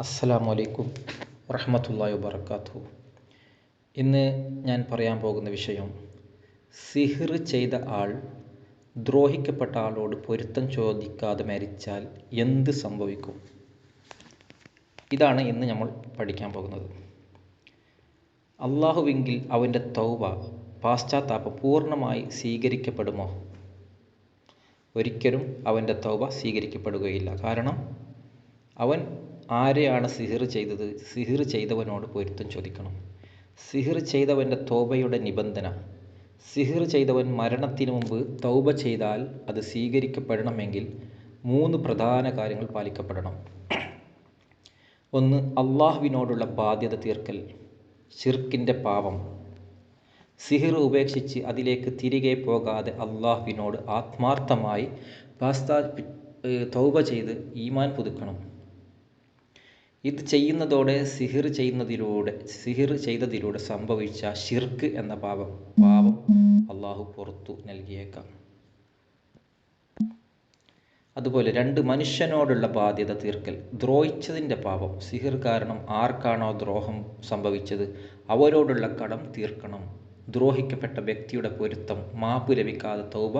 അസ്സലാമു അലൈക്കും വറഹമത്തല്ലാ വബറകാതുഹു. ഇന്ന് ഞാൻ പറയാൻ പോകുന്ന വിഷയം സിഹിർ ചെയ്ത ആൾ ദ്രോഹിക്കപ്പെട്ട ആളോട് പൊരുത്തം ചോദിക്കാതെ മരിച്ചാൽ എന്ത് സംഭവിക്കും? ഇതാണ് ഇന്ന് നമ്മൾ പഠിക്കാൻ പോകുന്നത്. അള്ളാഹുവെങ്കിൽ അവന്റെ തൗബ പാശ്ചാത്താപ പൂർണമായി സ്വീകരിക്കപ്പെടുമോ? ഒരിക്കലും അവന്റെ തൗബ സ്വീകരിക്കപ്പെടുകയില്ല. കാരണം അവൻ ആരെയാണ് സിഹിർ ചെയ്തത്? സിഹിർ ചെയ്തവനോട് പൊരുത്തം ചോദിക്കണം. സിഹിർ ചെയ്തവന്റെ തോബയുടെ നിബന്ധന. സിഹിർ ചെയ്തവൻ മരണത്തിന് മുമ്പ് തൗബ ചെയ്താൽ അത് സ്വീകരിക്കപ്പെടണമെങ്കിൽ മൂന്ന് പ്രധാന കാര്യങ്ങൾ പാലിക്കപ്പെടണം. ഒന്ന് അള്ളാഹുവിനോടുള്ള ബാധ്യത തീർക്കൽ. ഷിർക്കിന്റെ പാപം. സിഹിർ ഉപേക്ഷിച്ച് അതിലേക്ക് തിരികെ പോകാതെ അള്ളാഹുവിനോട് ആത്മാർത്ഥമായി പാസ്താ തൗബ ചെയ്ത് ഈമാൻ പുതുക്കണം. ഇത് ചെയ്യുന്നതോടെ സിഹിർ ചെയ്യുന്നതിലൂടെ സിഹിർ ചെയ്തതിലൂടെ സംഭവിച്ച ഷിർക്ക് എന്ന പാപം പാപം അള്ളാഹു പുറത്തു നൽകിയേക്കാം. അതുപോലെ രണ്ട് മനുഷ്യനോടുള്ള ബാധ്യത തീർക്കൽ ദ്രോഹിച്ചതിന്റെ പാപം. സിഹിർ കാരണം ആർക്കാണോ ദ്രോഹം സംഭവിച്ചത് അവരോടുള്ള കടം തീർക്കണം. ദ്രോഹിക്കപ്പെട്ട വ്യക്തിയുടെ പൊരുത്തം മാപ്പ് ലഭിക്കാതെ തൗബ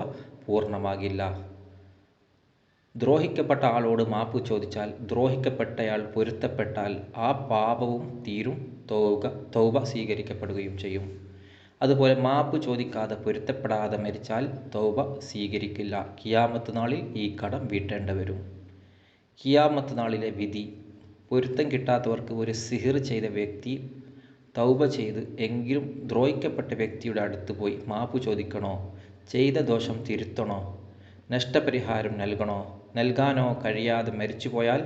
പൂർണമാകില്ല. ദ്രോഹിക്കപ്പെട്ട ആളോട് മാപ്പ് ചോദിച്ചാൽ ദ്രോഹിക്കപ്പെട്ടയാൾ പൊരുത്തപ്പെട്ടാൽ ആ പാപവും തീരും തൗക തൗബ സ്വീകരിക്കപ്പെടുകയും ചെയ്യും. അതുപോലെ മാപ്പ് ചോദിക്കാതെ പൊരുത്തപ്പെടാതെ മരിച്ചാൽ തൗബ സ്വീകരിക്കില്ല. കിയാമത്ത് നാളിൽ ഈ കടം വീട്ടേണ്ടി വരും. കിയാമത്ത് നാളിലെ വിധി പൊരുത്തം കിട്ടാത്തവർക്ക് ഒരു സിഹിർ ചെയ്ത വ്യക്തി തൗബ ചെയ്ത് എങ്കിലും ദ്രോഹിക്കപ്പെട്ട വ്യക്തിയുടെ അടുത്ത് പോയി മാപ്പ് ചോദിക്കണോ? ചെയ്ത ദോഷം തിരുത്തണോ? നഷ്ടപരിഹാരം നൽകണോ? നൽകാനോ കഴിയാതെ മരിച്ചുപോയാൽ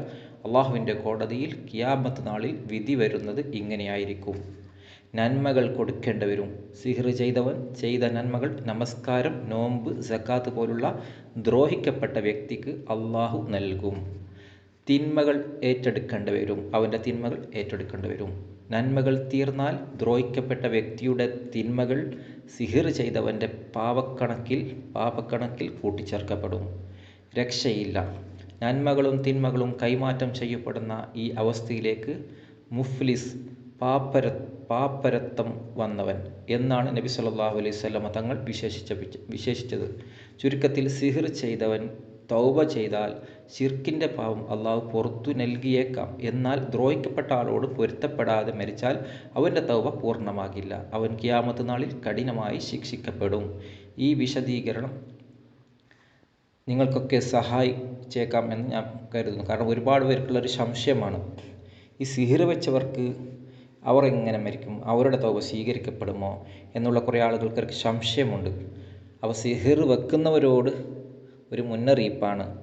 അള്ളാഹുവിന്റെ കോടതിയിൽ കിയാമത്ത് നാളിൽ വിധി വരുന്നത് ഇങ്ങനെയായിരിക്കും. നന്മകൾ കൊടുക്കേണ്ടവരും സിഹർ ചെയ്തവൻ ചെയ്ത നന്മകൾ നമസ്കാരം നോമ്പ് സക്കാത്ത് പോലുള്ള ദ്രോഹിക്കപ്പെട്ട വ്യക്തിക്ക് അള്ളാഹു നൽകും. തിന്മകൾ ഏറ്റെടുക്കേണ്ടവരും അവന്റെ തിന്മകൾ ഏറ്റെടുക്കേണ്ടവരും. നന്മകൾ തീർന്നാൽ ദ്രോഹിക്കപ്പെട്ട വ്യക്തിയുടെ തിന്മകൾ സിഹിർ ചെയ്തവന്റെ പാവക്കണക്കിൽ പാപക്കണക്കിൽ കൂട്ടിച്ചേർക്കപ്പെടും. രക്ഷയില്ല. നന്മകളും തിന്മകളും കൈമാറ്റം ചെയ്യപ്പെടുന്ന ഈ അവസ്ഥയിലേക്ക് മുഫ്ലിസ് പാപ്പര പാപ്പരത്വം വന്നവൻ എന്നാണ് നബി സല്ലല്ലാഹു അലൈഹി തങ്ങൾ വിശേഷിച്ച വിശേഷിച്ചത്. ചുരുക്കത്തിൽ സിഹിർ ചെയ്തവൻ തൗബ ചെയ്താൽ ഷിർക്കിന്റെ പാവം അള്ളാഹു പുറത്തു നൽകിയേക്കാം. എന്നാൽ ദ്രോഹിക്കപ്പെട്ട ആളോട് പൊരുത്തപ്പെടാതെ മരിച്ചാൽ അവന്റെ തൗബ പൂർണമാകില്ല. അവൻ കിയാമത്ത് നാളിൽ കഠിനമായി ശിക്ഷിക്കപ്പെടും. ഈ വിശദീകരണം നിങ്ങൾക്കൊക്കെ സഹായിച്ചേക്കാം എന്ന് ഞാൻ കരുതുന്നു. കാരണം ഒരുപാട് പേർക്കുള്ളൊരു സംശയമാണ്. ഈ സിഹിർ വെച്ചവർക്ക് അവർ എങ്ങനെ മരിക്കും? അവരുടെ തൗബ സ്വീകരിക്കപ്പെടുമോ? എന്നുള്ള കുറേ ആളുകൾക്ക് സംശയമുണ്ട്. അപ്പോൾ സിഹിർ വെക്കുന്നവരോട് ഒരു മുന്നറിയിപ്പാണ്.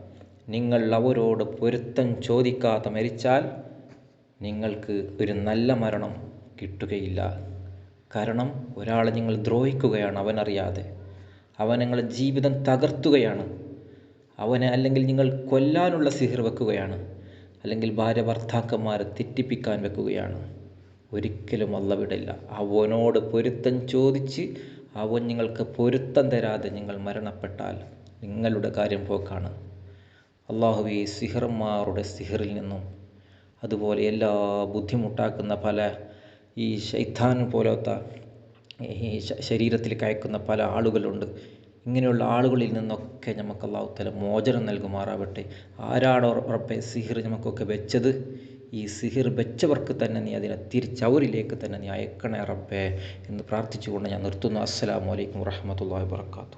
നിങ്ങൾ അവരോട് പൊരുത്തം ചോദിക്കാതെ മരിച്ചാൽ നിങ്ങൾക്ക് ഒരു നല്ല മരണം കിട്ടുകയില്ല. കാരണം ഒരാളെ നിങ്ങൾ ദ്രോഹിക്കുകയാണ് അവനറിയാതെ. അവൻ നിങ്ങളുടെ ജീവിതം തകർത്തുകയാണ്. അവനെ അല്ലെങ്കിൽ നിങ്ങൾ കൊല്ലാനുള്ള സിഹിർ വെക്കുകയാണ്. അല്ലെങ്കിൽ ഭാര്യ ഭർത്താക്കന്മാരെ തെറ്റിപ്പിക്കാൻ വെക്കുകയാണ്. ഒരിക്കലും അല്ല വിടില്ല. അവനോട് പൊരുത്തം ചോദിച്ച് അവൻ നിങ്ങൾക്ക് പൊരുത്തം തരാതെ നിങ്ങൾ മരണപ്പെട്ടാൽ നിങ്ങളുടെ കാര്യം പോക്കാണ്. അള്ളാഹുവി സിഹർമാരുടെ സിഹറിൽ നിന്നും അതുപോലെ എല്ലാ ബുദ്ധിമുട്ടാക്കുന്ന പല ഈ ശൈത്താൻ പോലത്തെ ഈ ശരീരത്തിൽ കയക്കുന്ന പല ആളുകളുണ്ട്. ഇങ്ങനെയുള്ള ആളുകളിൽ നിന്നൊക്കെ നമുക്ക് അള്ളാഹു തല മോചനം നൽകുമാറാവട്ടെ. ആരാണോ ഉറപ്പെ സിഹിർ നമുക്കൊക്കെ വെച്ചത്? ഈ സിഹിർ വെച്ചവർക്ക് തന്നെ നീ അതിനെ തിരിച്ചവരിലേക്ക് തന്നെ നീ അയക്കണേ റബ്ബേ എന്ന് പ്രാർത്ഥിച്ചുകൊണ്ട് ഞാൻ നിർത്തുന്നു. അസ്സലാമു അലൈക്കും വറഹമത്തല്ലാ വാബർക്കാത്തു